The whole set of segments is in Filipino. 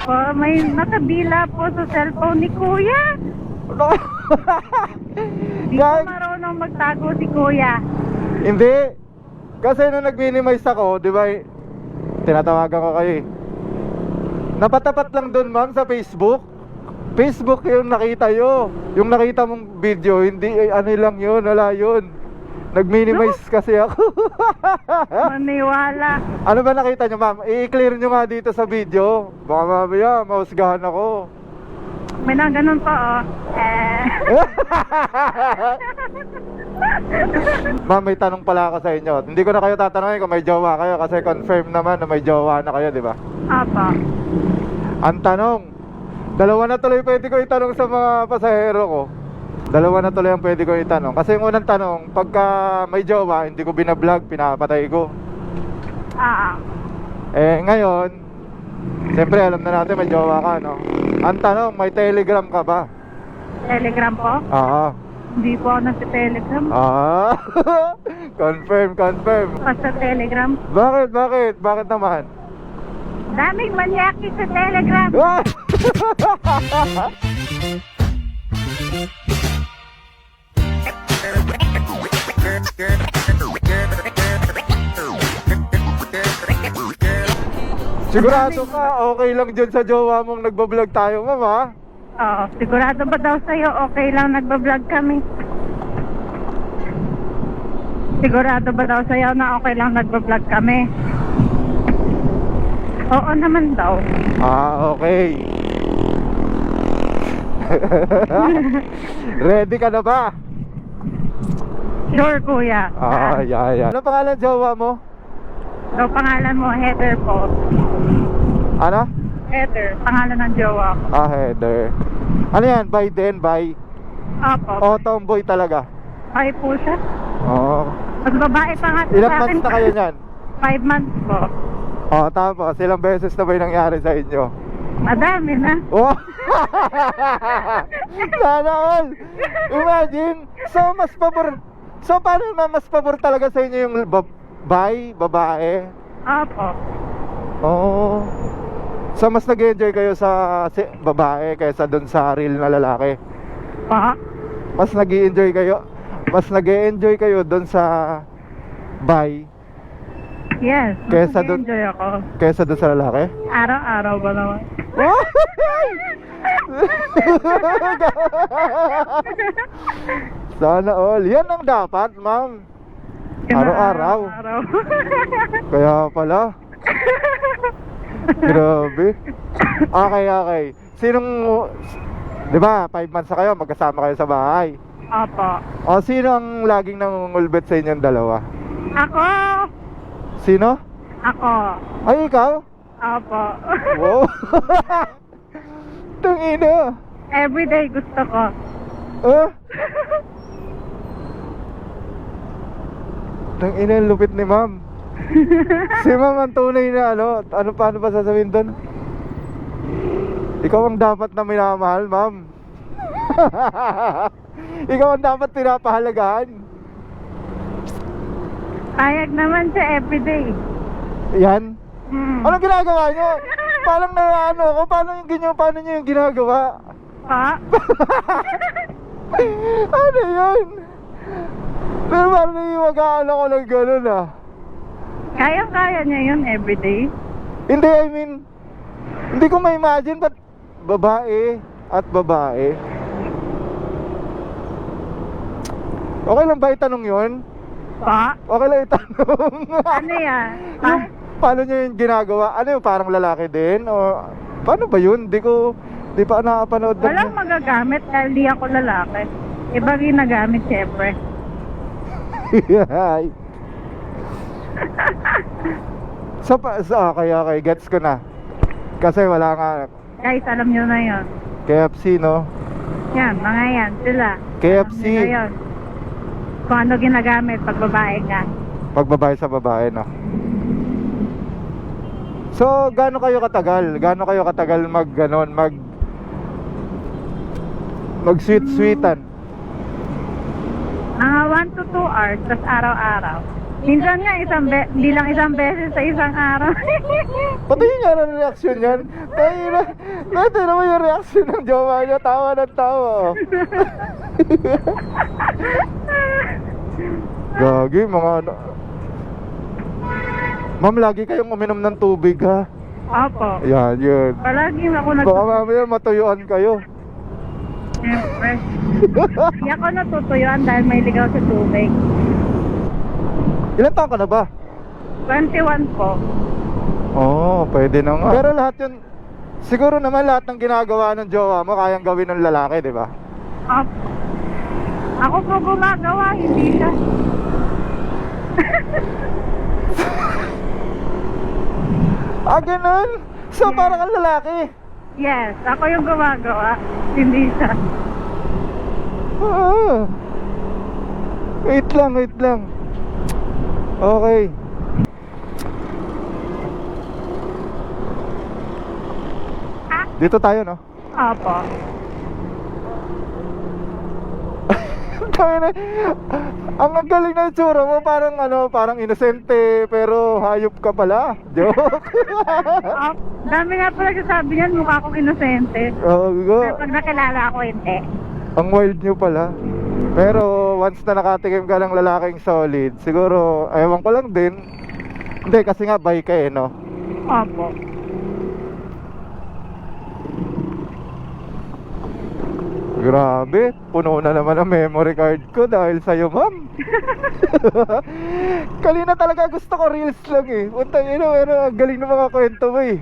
Po, may nakabila po sa cellphone ni Kuya. Ano? Di ko Gag- marunong magtago si Kuya. Hindi. Kasi nung nag-minimize ako, di ba, eh, tinatawagan ko kayo eh. Napatapat lang doon ma'am sa Facebook. Facebook yung nakita yo. Yung nakita mong video, hindi, eh, ano lang yun, wala yun. Nag-minimize kasi ako. Maniwala. ano ba nakita nyo ma'am? I-clear nyo nga dito sa video. Baka mamaya, mausgahan ako. May na ganun po, oh. Eh. Ma'am, may tanong pala ako sa inyo. Hindi ko na kayo tatanungin kung may jowa kayo kasi confirm naman na may jowa na kayo, di ba? Apa. Ang tanong, dalawa na tuloy pwede ko itanong sa mga pasahero ko. Dalawa na tuloy ang pwede ko itanong. Kasi yung unang tanong, pagka may jowa, hindi ko binablog, pinapatay ko. Ah. Eh, ngayon, siyempre alam na natin may jowa ka, no? Ang tanong, may telegram ka ba? Telegram po? Oo. Hindi po ako nasa Telegram. Ah, confirm, confirm. Basta Telegram. Bakit, bakit? Bakit naman? Daming manyaki sa Telegram. Ah! Sigurado ka, okay lang dyan sa jowa mong nagbablog tayo, ma'am, ha? Oo, sigurado ba daw sa'yo okay lang nagbablog kami? Sigurado ba daw sa'yo na okay lang nagbablog kami? Oo naman daw. Ah, okay. Ready ka na ba? Sure, kuya. Ah, yeah, yeah. Ano pangalan jowa mo? So, pangalan mo, Heather po. Ano? Heather, pangalan ng jowa ko. Ah, Heather. Ano yan? Biden? By? Opo. Oh, tomboy talaga. Ay po siya. Oh. Pag babae pa nga Ilang sa akin. months na kayo niyan? Five months po. Oh, tapos ilang beses na ba yung nangyari sa inyo? Madami na. Oh! Sana all! Imagine! So, mas pabor... So, paano naman mas pabor talaga sa inyo yung ba- bay, babae? Opo. Oo. So, mas nag-enjoy kayo sa si, babae kaysa doon sa real na lalaki? Pa? Mas nag enjoy kayo? Mas nag enjoy kayo doon sa bay Yes. Kesa dun- enjoy ako. kaysa doon sa lalaki? Araw-araw ba naman? Sana all. Yan ang dapat, ma'am. Araw-araw. Araw. Kaya pala. Grabe. Okay, okay. Sinong... Di ba, five months na kayo, magkasama kayo sa bahay. Opo. O, sino ang laging nangungulbet sa inyong dalawa? Ako! Sino? Ako. Ay, ikaw? Opo. Wow. Tangina. Everyday gusto ko. Ah? Tangina, ang lupit ni ma'am. si ma'am ang tunay na ano, ano paano ba sasabihin doon? Ikaw ang dapat na minamahal, ma'am. Ikaw ang dapat pinapahalagahan. Payag naman siya everyday. Yan. Hmm. Anong ginagawa niyo? Parang na ano ako, paano yung ganyan, paano niyo yung ginagawa? Pa? ano yun? Pero parang naiwagaan ako ng ganun ah. Kaya-kaya niya yun everyday. Hindi, I mean, hindi ko ma-imagine ba't babae at babae. Okay lang ba itanong yun? Pa? Okay lang itanong. Ano yan? Pa? yung, paano nyo yung ginagawa? Ano yung parang lalaki din? O paano ba yun? Di ko, di pa nakapanood. ng- Walang magagamit dahil di ako lalaki. Iba ginagamit syempre. So, pa, so, okay, okay, gets ko na. Kasi wala nga Guys, alam nyo na yun. KFC, no? Yan, mga yan, sila. KFC. Alam nyo na yun. Kung ano ginagamit pag babae ka. Pagbabae sa babae, no? So, gaano kayo katagal? Gaano kayo katagal mag, ganon, mag, mag sweet-sweetan? Mga 1 to 2 hours, tas araw-araw. Minsan nga, isang be hindi lang isang beses sa isang araw. Pati nga ng reaksyon yan. Tayo na, natin naman yung reaksyon ng jowa niya. Tawa ng tawa. oh. Gagi, mga ano. Ma'am, lagi kayong uminom ng tubig ha. Opo. Yan, yun. Palagi ako nag... Baka mamaya matuyuan kayo. Siyempre. Hindi ako natutuyuan dahil may ligaw sa tubig. Ilan taon ka na ba? 21 po. Oo, oh, pwede na nga. Pero lahat yun, siguro naman lahat ng ginagawa ng jowa mo, kayang gawin ng lalaki, di ba? Opo. Ako po gumagawa, hindi siya. Ah, ganun? So, parang kang lalaki. Yes, ako yung gumagawa, hindi siya. Ah. Wait lang, wait lang. Okay. Dito tayo, no? Na. Ang galing na itsura mo, parang ano, parang inosente, pero hayop ka pala. Joke. Op, dami nga pala sabi niyan, mukha akong inosente. oh, go. Pero pag nakilala ako, hindi. Ang wild nyo pala. Pero once na nakatikim ka ng lalaking solid, siguro, ewan ko lang din. Hindi, kasi nga bay ka eh, no? Opo. Grabe, puno na naman ang memory card ko dahil sa'yo, ma'am. Kanina talaga gusto ko reels lang eh. Puntang ina, pero ang galing ng mga kwento mo eh.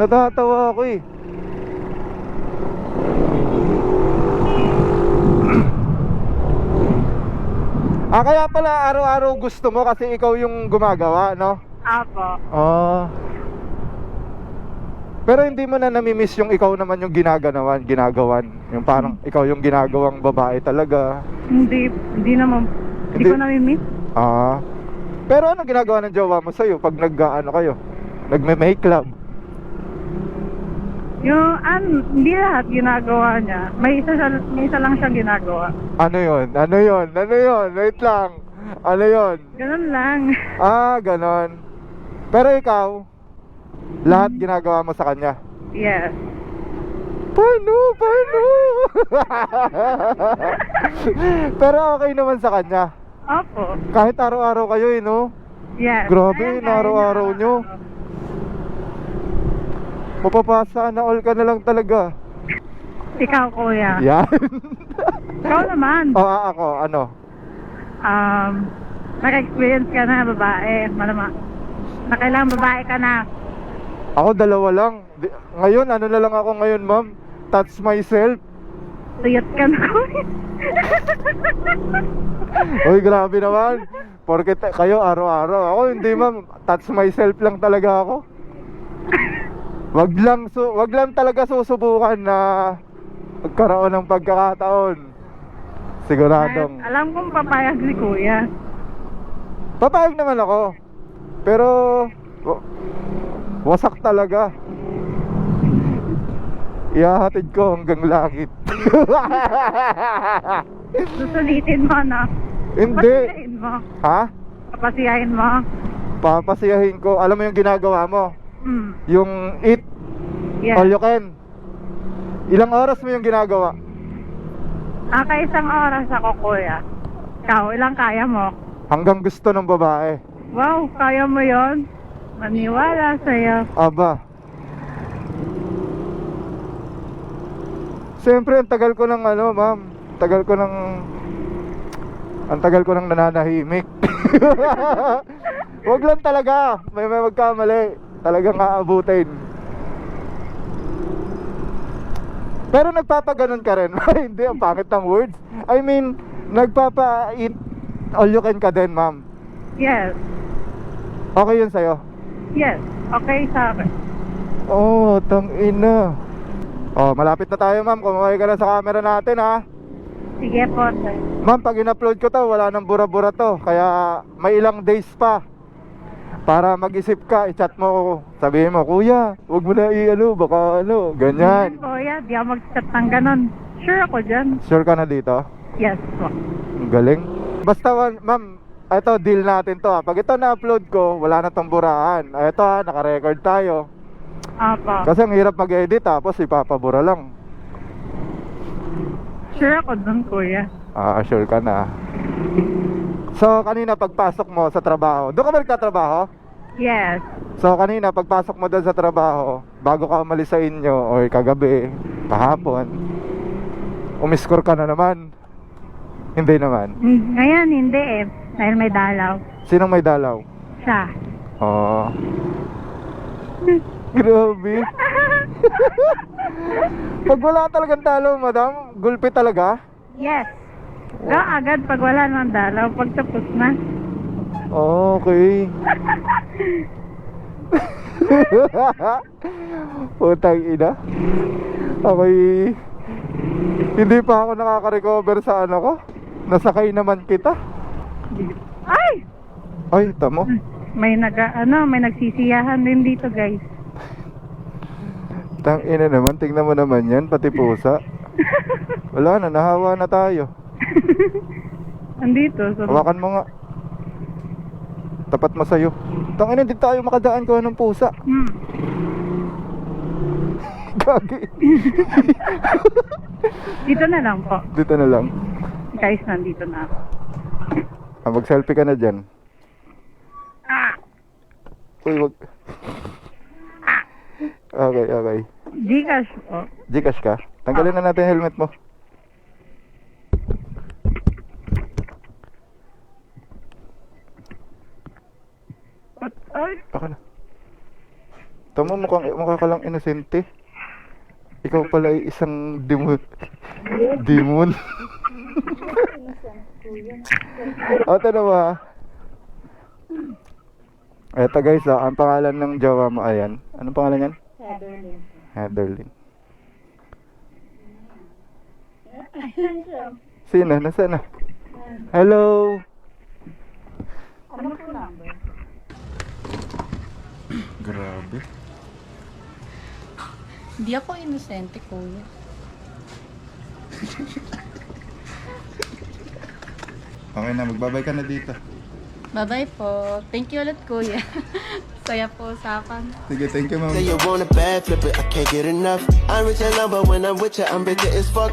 Natatawa ako eh. Ah, kaya pala araw-araw gusto mo kasi ikaw yung gumagawa, no? Opo. Ah. Pero hindi mo na namimiss yung ikaw naman yung ginaganawan, ginagawan. Yung parang ikaw yung ginagawang babae talaga. Hindi, hindi naman, hindi, Hindi. ko nami-miss. Ah. Pero ano ginagawa ng jowa mo sa'yo pag nag-ano kayo? Nagme-make love? Yung, an, hindi lahat ginagawa niya. May isa, siya, may isa lang siyang ginagawa. Ano yon? Ano yon? Ano yon? Wait lang. Ano yon? Ganun lang. Ah, ganon. Pero ikaw, lahat ginagawa mo sa kanya. Yes. Paano? Paano? Pero okay naman sa kanya. Opo. Kahit araw-araw kayo eh, no? Yes. Grabe, Kaya- naraw-araw kaya nyo. Mapapasa na all ka na lang talaga. Ikaw, kuya. Yan. Ikaw naman. o ah, ako, ano? Um, naka-experience ka na, babae. Malama. Nakailang babae ka na. Ako dalawa lang. Ngayon, ano na lang ako ngayon, ma'am? Touch myself. Tuyot ka na, kuya. Uy, grabe naman. Porket kayo araw-araw. Ako hindi, ma'am. Touch myself lang talaga ako. Wag lang, su wag lang talaga susubukan na magkaroon ng pagkakataon. Siguradong. Kahit Alam kong papayag si kuya. Papayag naman ako. Pero wa- wasak talaga. Ihahatid ko hanggang langit. Susulitin mo, no? Hindi. Papasiyahin mo. Ha? Papasiyahin mo. Papasiyahin ko. Alam mo yung ginagawa mo? Hmm. Yung eat Yes. all you can. Ilang oras mo yung ginagawa? Ah, isang oras ako, kuya. Ikaw, ilang kaya mo? Hanggang gusto ng babae. Wow, kaya mo yon? Maniwala sa'yo. Aba. Siyempre, ang tagal ko ng ano, ma'am. Tagal ko ng... Ang tagal ko ng nananahimik. Huwag lang talaga. May may magkamali. Talagang aabutin. Pero nagpapaganon ka rin. Hindi, ang pangit ng words. I mean, nagpapa-eat all you can ka din, ma'am. Yes. Okay yun sa'yo? Yes. Okay sa akin. Oh, tang ina. Oh, malapit na tayo, ma'am. Kumuhay ka na sa camera natin, ha. Sige po, sir. Ma'am, pag in-upload ko to, wala nang bura-bura to. Kaya may ilang days pa. Para mag-isip ka, i-chat mo. Sabihin mo, Kuya, huwag mo na i-ano, baka ano, ganyan. Kuya, di ako mag-chat ng ganon. Sure ako dyan. Sure ka na dito? Yes po. Ang galing. Basta, ma'am, ito, deal natin to ah. Pag ito na-upload ko, wala na tong burahan. Ah, Ito ah, naka-record tayo. Opo. Kasi ang hirap mag-edit tapos ipapabura lang. Sure ako dun, kuya. Ah, sure ka na. So, kanina pagpasok mo sa trabaho, doon ka ba nagtatrabaho? Yes. So, kanina pagpasok mo doon sa trabaho, bago ka umalis sa inyo, or kagabi, kahapon, umiskor ka na naman. Hindi naman. Hmm, Ngayon, hindi eh. Dahil may dalaw. Sinong may dalaw? Siya. Oo. Grabe. Pag wala talagang dalaw, madam, gulpi talaga? yes. Go agad pag wala nang dalaw. Pag tapos na. Okay. Putang ina. Ako'y hindi pa ako nakaka-recover sa ano ko. Nasakay naman kita. Ay! Ay, tamo. May nag ano, may nagsisiyahan din dito, guys. Tang ina naman, tingnan mo naman yan, pati pusa. Wala na, nahawa na tayo. Andito. So, Hawakan mo nga. Tapat mo sa'yo. Tang ina, di tayo makadaan ko ng pusa. hmm. Gagi. Dito na lang po. Dito na lang. Guys, nandito na ako. Ah, mag-selfie ka na dyan. Ah! Uy, wag. Okay, okay. Gcash po. Gcash ka? Tanggalin na natin yung helmet mo. Ay! Baka na. Tama mukhang mukha ka lang inosente. Ikaw pala ay isang demon. demon. o, na ba? Eto guys, ah, ang pangalan ng jowa mo ayan. Anong pangalan yan? Heatherlyn. Sino? Nasaan na? Hello? Ano po number? Grabe. Hindi ako inosente, kuya. Okay na, magbabay ka na dito. Bye-bye po. Thank you ulit, kuya. Saya po usapan. Sige, thank you ma'am. Say you want a bad flip it, I can't get enough. I'm rich and low, but when I'm with you, I'm bitter as fuck.